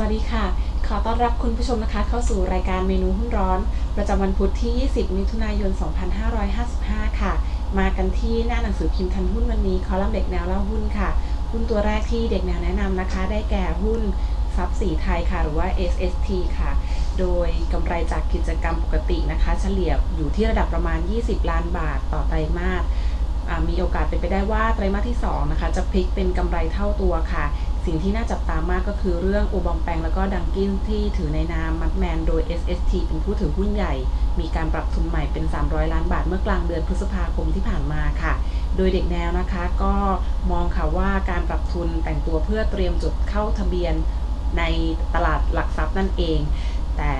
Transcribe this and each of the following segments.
สวัสดีค่ะ ขอต้อนรับคุณผู้ชมนะคะเข้าสู่รายการเมนูหุ้นร้อน ประจำวันพุธที่ 20 มิถุนายน 2555 ค่ะ มากันที่หน้าหนังสือพิมพ์ทันหุ้นวันนี้คอลัมน์เด็กแนวเล่าหุ้นค่ะ หุ้นตัวแรกที่เด็กแนวแนะนำนะคะ ได้แก่หุ้นทรัพย์สีไทยค่ะ หรือว่า SST ค่ะ โดยกำไรจากกิจกรรมปกตินะคะ เฉลี่ยอยู่ที่ระดับประมาณ 20 ล้านบาทต่อไตรมาสมีโอกาสเป็นไปได้ว่าไตรมาสที่2นะคะจะพลิกเป็นกำไรเท่าตัวค่ะ สิ่งที่น่าจับตามากก็คือเรื่องโอบอมแปงแล้วก็ดังกินที่ถือในนามมัดแมนโดย SST เป็นผู้ถือหุ้นใหญ่ มีการปรับทุนใหม่เป็น 300 ล้านบาทเมื่อกลางเดือนพฤษภาคมที่ผ่านมาค่ะ โดยเด็กแนวนะคะก็มองค่ะว่าการปรับทุนแต่งตัวเพื่อเตรียมจดเข้าทะเบียนในตลาดหลักทรัพย์นั่นเอง แต่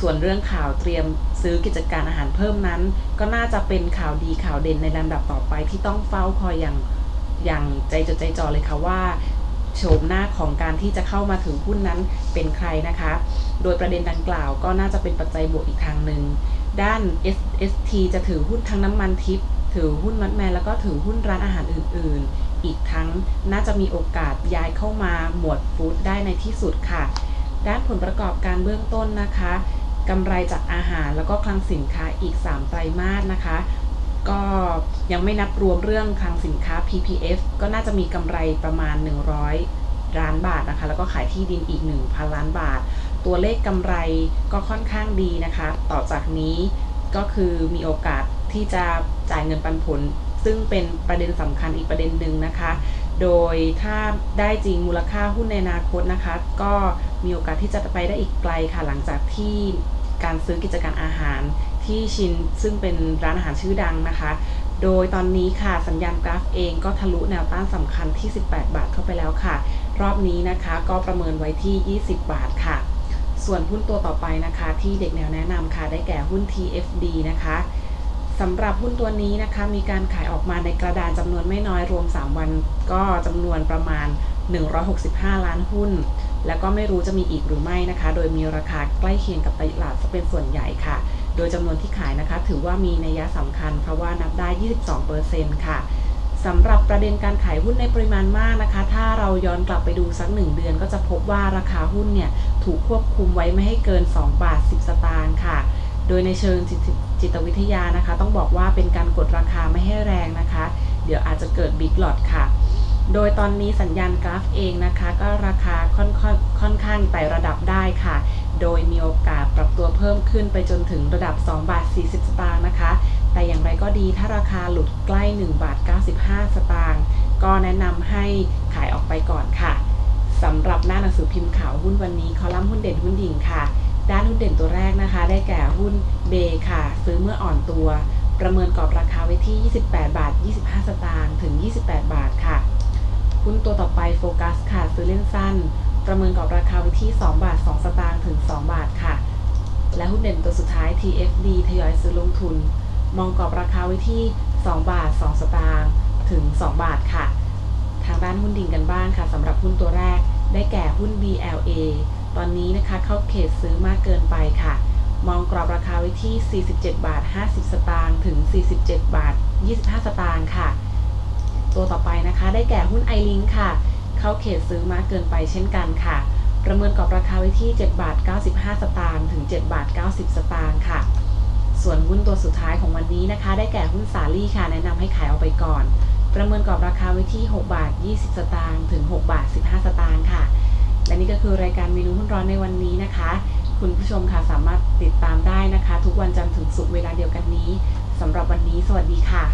ส่วนเรื่องข่าวเตรียมซื้อกิจการอาหารเพิ่มนั้น ก็น่าจะเป็นข่าวดีข่าวเด่นในลำดับต่อไปที่ต้องเฝ้าคอยอย่างอย่างใจจดใจจ่อเลยค่ะว่า โฉมหน้าของการที่จะเข้ามาถือหุ้นนั้นเป็นใครนะคะ โดยประเด็นดังกล่าวก็น่าจะเป็นปัจจัยบวกอีกทางหนึ่ง ด้าน SST จะถือหุ้นทั้งน้ำมันทิพย์ถือหุ้นมัดแมนแล้วก็ถือหุ้นร้านอาหารอื่น ๆ อีกทั้งน่าจะมีโอกาสย้ายเข้ามาหมวดฟู้ดได้ในที่สุดค่ะ ด้านผลประกอบการเบื้องต้นนะคะกำไรจากอาหารแล้วก็คลังสินค้าอีก 3 ไตรมาสนะคะ ก็ยังไม่นับรวมเรื่องคลังสินค้า PPF ก็น่าจะมีกำไรประมาณ 100 ล้านบาทนะคะ แล้วก็ขายที่ดินอีก 1,000 ล้านบาท ตัวเลขกำไรก็ค่อนข้างดีนะคะ ต่อจากนี้ก็คือมีโอกาสที่จะจ่ายเงินปันผล ซึ่งเป็นประเด็นสำคัญอีกประเด็นหนึ่งนะคะ โดยถ้าได้จริงมูลค่าหุ้นในอนาคตนะคะ ก็มีโอกาสที่จะไปได้อีกไกลค่ะหลังจากที่ การซื้อกิจการอาหารที่ชินซึ่งเป็นร้านอาหารชื่อดังนะคะ โดยตอนนี้ค่ะสัญญาณกราฟเองก็ทะลุแนวต้านสำคัญที่ 18 บาทเข้าไปแล้วค่ะ รอบนี้นะคะก็ประเมินไว้ที่ 20 บาทค่ะ ส่วนหุ้นตัวต่อไปนะคะ ที่เด็กแนวแนะนำค่ะได้แก่หุ้น TFD นะคะสำหรับหุ้นตัวนี้นะคะมีการขายออกมาในกระดานจำนวนไม่น้อยรวม 3 วัน ก็จำนวนประมาณ 165 ล้านหุ้น แล้วก็ไม่รู้จะมีอีกหรือไม่นะคะ โดยมีราคาใกล้เคียงกับตลาดจะเป็นส่วนใหญ่ค่ะ โดยจำนวนที่ขายนะคะ ถือว่ามีนัยสำคัญ เพราะว่านับได้ 22%ค่ะสำหรับประเด็นการขายหุ้นในปริมาณมากนะคะ ถ้าเราย้อนกลับไปดูสักหนึ่งเดือน ก็จะพบว่าราคาหุ้นเนี่ยถูกควบคุมไว้ไม่ให้เกิน 2 บาท 10 สตางค์ค่ะ โดยในเชิงจิตวิทยานะคะ ต้องบอกว่าเป็นการกดราคาไม่ให้แรงนะคะ เดี๋ยวอาจจะเกิดบิ๊กหลอดค่ะ โดยตอนนี้สัญญาณกราฟเองนะคะ ก็ราคาค่อนค่อนข้างไต่ระดับได้ค่ะ โดยมีโอกาสปรับตัวเพิ่มขึ้นไปจนถึงระดับ 2 บาท 40 สตางค์นะคะ แต่อย่างไรก็ดีถ้าราคาหลุดใกล้ 1 บาท 95 สตางค์ก็แนะนำให้ขายออกไปก่อนค่ะสำหรับหน้าหนังสือพิมพ์ข่าวหุ้นวันนี้คอลัมน์หุ้นเด่นหุ้นดิ่งค่ะ ด้านหุ้นเด่นตัวแรกนะคะ ได้แก่หุ้นเบค่ะ ซื้อเมื่ออ่อนตัว ประเมินกรอบราคาไว้ที่ 28 บาท 25 สตางค์ถึง 28 บาทค่ะ หุ้นตัวต่อไปโฟกัสค่ะ ซื้อเล่นสั้น ประเมินกรอบราคาไว้ที่ 2 บาท 2 สตางค์ถึง 2 บาทค่ะ และหุ้นเด่นตัวสุดท้าย TFD ทยอยซื้อลงทุน มองกรอบราคาไว้ที่ 2 บาท 2 สตางค์ถึง 2 บาทค่ะ ทางด้านหุ้นดิ่งกันบ้างค่ะสำหรับหุ้นตัวแรก ได้แก่หุ้น BLA ตอนนี้นะคะเข้าเขตซื้อมากเกินไปค่ะ มองกรอบราคาไว้ที่ 47 บาท 50 สตางค์ถึง 47 บาท 25 สตางค์ค่ะ ตัวต่อไปนะคะ ได้แก่หุ้นไอลิงค่ะ เข้าเขตซื้อมากเกินไปเช่นกันค่ะ ประเมินกรอบราคาไว้ที่ 7 บาท 95 สตางค์ถึง 7 บาท 90 สตางค์ค่ะ ส่วนหุ้นตัวสุดท้ายของวันนี้นะคะ ได้แก่หุ้นสาลี่ค่ะ แนะนำให้ขายออกไปก่อน ประเมินกรอบราคาไว้ที่ 6 บาท 20 สตางค์ถึง 6 บาท 15 สตางค์ค่ะ และนี่ก็คือรายการเมนูหุ้นร้อนในวันนี้นะคะ คุณผู้ชมค่ะสามารถติดตามได้นะคะ ทุกวันจันทร์ถึงศุกร์เวลาเดียวกันนี้สำหรับวันนี้ สวัสดีค่ะ